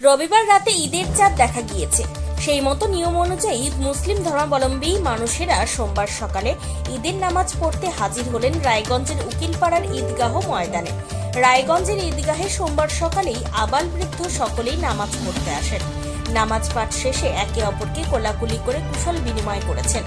রবিবার রাতে ঈদের চাঁদ দেখা গিয়েছে। সেই মতো নিয়ম অনুযায়ী মুসলিম ধর্মাবলম্বী মানুষেরা সোমবার সকালে ঈদের নামাজ পড়তে হাজির হলেন রায়গঞ্জের উকিলপাড়ার ঈদগাহ ময়দানে। রায়গঞ্জের ঈদগাহে সোমবার সকালেই আবাল বৃদ্ধ সকলেই নামাজ পড়তে আসেন। নামাজ পাঠ শেষে একে অপরকে কোলাকুলি করে কুশল বিনিময় করেছেন।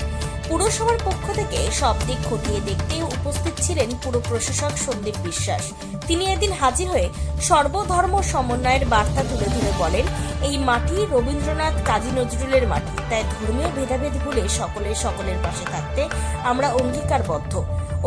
পুরসভার পক্ষ থেকে সব দিক খতিয়ে দেখতে উপস্থিত ছিলেন পুরো প্রশাসক সন্দীপ বিশ্বাস। তিনি এদিন হাজির হয়ে সর্বধর্ম সমন্বয়ের বার্তা তুলে ধরে বলেন, এই মাটি রবীন্দ্রনাথ কাজী নজরুলের মাটি। তাই ধর্মীয় ভেদাভেদ ভুলে সকলের সকলের পাশে থাকতে আমরা অঙ্গীকারবদ্ধ।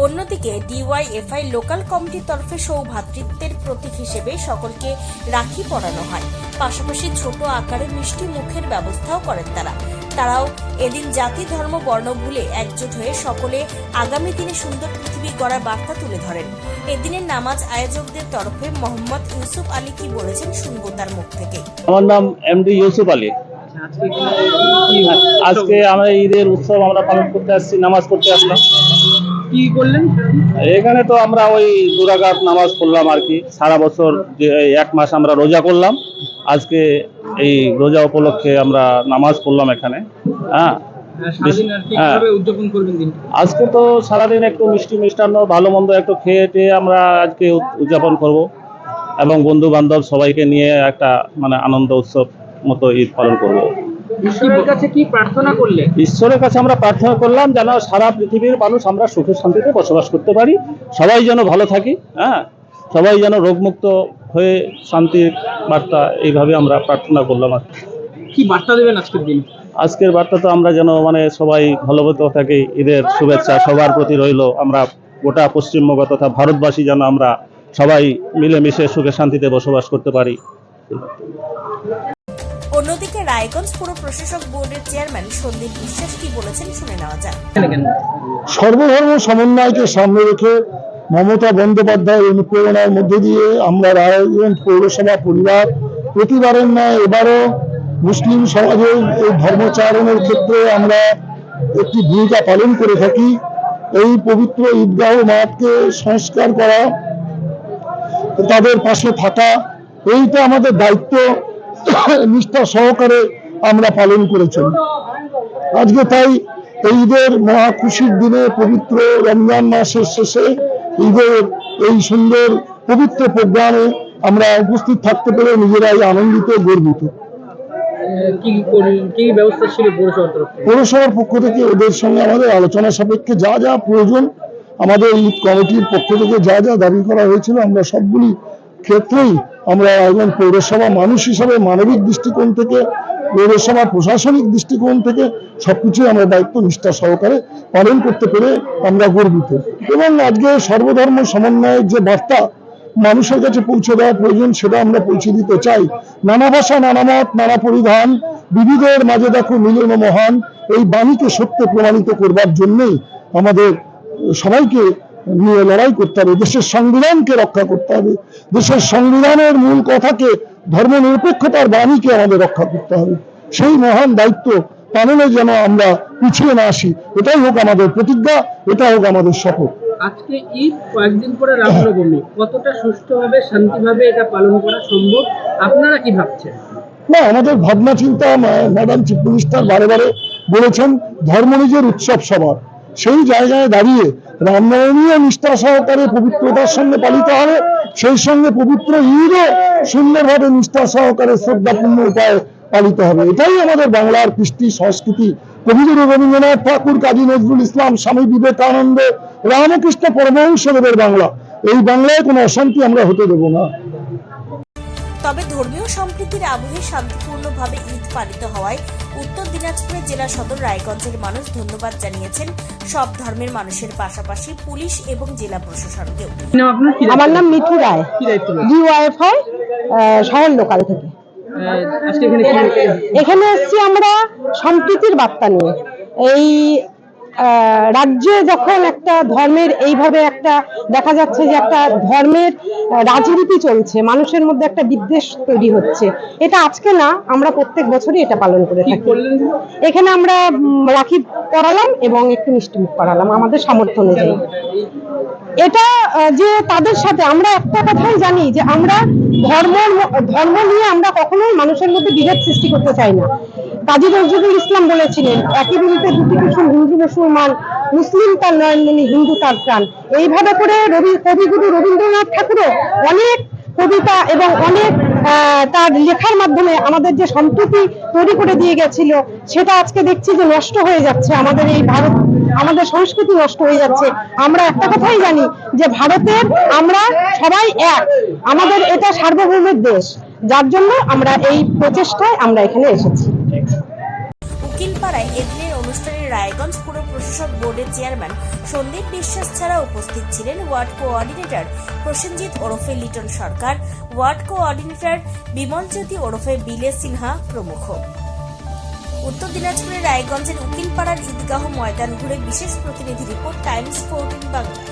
অন্যদিকে ডিওয়াইএফআই লোকাল কমিটির তরফে সৌভাতৃত্বের প্রতীক হিসেবে সকলকে রাখি পরানো হয়। পাশাপাশি ছোট আকারে মিষ্টি মুখের ব্যবস্থাও করেন তারা। তারাও এদিন জাতি ধর্ম বর্ণ ভুলে একজোট হয়ে সকলে আগামী দিনে সুন্দর পৃথিবী গড়ার বার্তা তুলে ধরেন। এদিনের নামাজ আয়োজকদের তরফে মোহাম্মদ ইউসুফ আলী কি বলেছেন শুনব তার মুখ থেকে। আমার নাম এমডি ইউসুফ আলী। আজকে আজকে আমরা ঈদের উৎসব আমরা পালন করতে আসছি নামাজ পড়তে আসলাম। কি করলেন? এখানে তো আমরা ওই দুরাঘাত নামাজ পড়লাম আর কি। সারা বছর যে এক মাস আমরা রোজা করলাম। আজকে এই রোজা উপলক্ষে আমরা নামাজ পড়লাম এখানে। হ্যাঁ। হ্যাঁ। দিন আজকে তো সারাদিন একটু মিষ্টি মিষ্টান্ন ভালো মন্দ একটু খেয়ে টেয়ে আমরা আজকে উদযাপন করব। এবং বন্ধু বান্ধব সবাইকে নিয়ে একটা মানে আনন্দ উৎসব মতো ঈদ পালন করব। ঈশ্বরের কাছে কি প্রার্থনা করলে? ঈশ্বরের কাছে আমরা প্রার্থনা করলাম যেন সারা পৃথিবীর মানুষ আমরা সুখে শান্তিতে বসবাস করতে পারি। সবাই যেন ভালো থাকি হ্যাঁ? সবাই যেন রোগমুক্ত হয়ে শান্তির বার্তা এইভাবে আমরা প্রার্থনা করলাম আর কি। বার্তা দেবেন আজকের দিন? আজকের বার্তা তো আমরা যেন মানে সবাই ভালোমতো থাকি ঈদের শুভেচ্ছা সবার প্রতি রইল। আমরা গোটা পশ্চিমবঙ্গ তথা ভারতবাসী যেন আমরা সবাই মিলেমিশে সুখে শান্তিতে বসবাস করতে পারি। অন্যদিকে রায়গঞ্জ পুর প্রশাসক বোর্ডের চেয়ারম্যান সন্দীপ বিশ্বাস কি বলেছেন শুনে নেওয়া যাক। সর্বধর্ম সমন্বয়কে সামনে রেখে মমতা বন্দ্যোপাধ্যায়ের অনুপ্রেরণার মধ্যে দিয়ে আমরা রায়গঞ্জ পৌরসভা পরিবার প্রতিবারের ন্যায় এবারও মুসলিম সমাজের এই ধর্মচারণের ক্ষেত্রে আমরা একটি ভূমিকা পালন করে থাকি। এই পবিত্র ঈদগাহ মাঠকে সংস্কার করা, তাদের পাশে থাকা, এইটা আমাদের দায়িত্ব। নিষ্ঠা সহকারে আমরা পালন করেছি আজকে তাই এই ঈদের মহা খুশির দিনে পবিত্র রমজান মাসের শেষে ঈদের এই সুন্দর পবিত্র প্রোগ্রামে আমরা উপস্থিত থাকতে পেরে নিজেরাই আনন্দিত গর্বিত। পৌরসভার পক্ষ থেকে ওদের সঙ্গে আমাদের আলোচনা সাপেক্ষে যা যা প্রয়োজন আমাদের ঈদ কমিটির পক্ষ থেকে যা যা দাবি করা হয়েছিল আমরা সবগুলি ক্ষেত্রেই আমরা একজন পৌরসভা মানুষ হিসাবে মানবিক দৃষ্টিকোণ থেকে, পৌরসভা প্রশাসনিক দৃষ্টিকোণ থেকে সবকিছুই আমরা দায়িত্ব নিষ্ঠা সহকারে পালন করতে পেরে আমরা গর্বিত। এবং আজকে সর্বধর্ম সমন্বয়ের যে বার্তা মানুষের কাছে পৌঁছে দেওয়া প্রয়োজন, সেটা আমরা পৌঁছে দিতে চাই। নানা ভাষা, নানা মত, নানা পরিধান, বিবিধের মাঝে দেখো মিলন মহান, এই বাণীকে সত্য প্রমাণিত করবার জন্যই আমাদের সবাইকে নিয়ে লড়াই করতে হবে দেশের সংবিধানকে রক্ষা করতে হবে দেশের সংবিধানের মূল কথাকে ধর্ম নিরপেক্ষতার বাণীকে আমাদের রক্ষা করতে হবে। সেই মহান দায়িত্ব পালনে যেন আমরা পিছিয়ে না আসি এটাই হোক আমাদের প্রতিজ্ঞা এটা হোক আমাদের শপথ। আজকে ঈদ কয়েকদিন পরে রামনবমী কতটা সুষ্ঠুভাবে শান্তিভাবে এটা পালন করা সম্ভব? আপনারা কি ভাবছেন? না আমাদের ভাবনা চিন্তা ম্যাডাম চিফ মিনিস্টার বারে বারে বলেছেন ধর্ম নিজের উৎসব সবার। সেই জায়গায় দাঁড়িয়ে রামনবমীও নিষ্ঠা সহকারে পবিত্রতার সঙ্গে পালিত হবে, সেই সঙ্গে পবিত্র ঈদও সুন্দরভাবে নিষ্ঠা সহকারে শ্রদ্ধাপূর্ণ উপায়ে পালিত হবে। এটাই আমাদের বাংলার কৃষ্টি সংস্কৃতি। কবিগুরু রবীন্দ্রনাথ ঠাকুর, কাজী নজরুল ইসলাম, স্বামী বিবেকানন্দ, রামকৃষ্ণ পরমহংসদেবের বাংলা। এই বাংলায় কোনো অশান্তি আমরা হতে দেব না। তবে ধর্মীয় সম্প্রীতির আবহে শান্তিপূর্ণভাবে ঈদ পালিত হওয়ায় উত্তর দিনাজপুরের জেলা সদর রায়গঞ্জের মানুষ ধন্যবাদ জানিয়েছেন সব ধর্মের মানুষের পাশাপাশি পুলিশ এবং জেলা প্রশাসনকেও। আমার নাম মিঠু রায়? ডিওয়াইফআই শহর লোকাল থেকে। এখানে এসেছি আমরা সম্প্রীতির বার্তা নিয়ে। এই রাজ্যে যখন একটা ধর্মের এইভাবে একটা দেখা যাচ্ছে যে একটা ধর্মের রাজনীতি চলছে মানুষের মধ্যে একটা বিদ্বেষ তৈরি হচ্ছে এটা আজকে না আমরা প্রত্যেক বছরই এটা পালন করে থাকি। এখানে আমরা রাখি পরালাম এবং একটু মিষ্টি মুখ করালাম আমাদের সামর্থ্য অনুযায়ী। এটা যে তাদের সাথে আমরা একটা কথাই জানি যে আমরা ধর্ম ধর্ম নিয়ে আমরা কখনোই মানুষের মধ্যে বিভেদ সৃষ্টি করতে চাই না। কাজী নজরুল ইসলাম বলেছিলেন, একই বলতে দুটি কুসুম হিন্দু মুসলমান, মুসলিম তার নয়নমণি হিন্দু তার প্রাণ। এইভাবে করে রবি, কবিগুরু রবীন্দ্রনাথ ঠাকুরও অনেক কবিতা এবং অনেক তার লেখার মাধ্যমে আমাদের যে সম্প্রীতি তৈরি করে দিয়ে গেছিল, সেটা আজকে দেখছি যে নষ্ট হয়ে যাচ্ছে। আমাদের এই ভারত, আমাদের সংস্কৃতি নষ্ট হয়ে যাচ্ছে। আমরা একটা কথাই জানি যে ভারতের আমরা সবাই এক। আমাদের এটা সার্বভৌমের দেশ। যার জন্য আমরা এই প্রচেষ্টায় আমরা এখানে এসেছি। উকিলপাড়ায় এদিনের অনুষ্ঠানে রায়গঞ্জ পুর প্রশাসক বোর্ডের চেয়ারম্যান সন্দীপ বিশ্বাস ছাড়া উপস্থিত ছিলেন ওয়ার্ড কোঅর্ডিনেটর প্রসেনজিৎ ওরফে লিটন সরকার, ওয়ার্ড কোঅর্ডিনেটর বিমল জ্যোতি ওরফে বিলে সিনহা প্রমুখ। উত্তর দিনাজপুরের রায়গঞ্জের উকিলপাড়ার ঈদগাহ ময়দান ঘুরে বিশেষ প্রতিনিধি রিপোর্ট টাইমস ফোরটিন বাংলা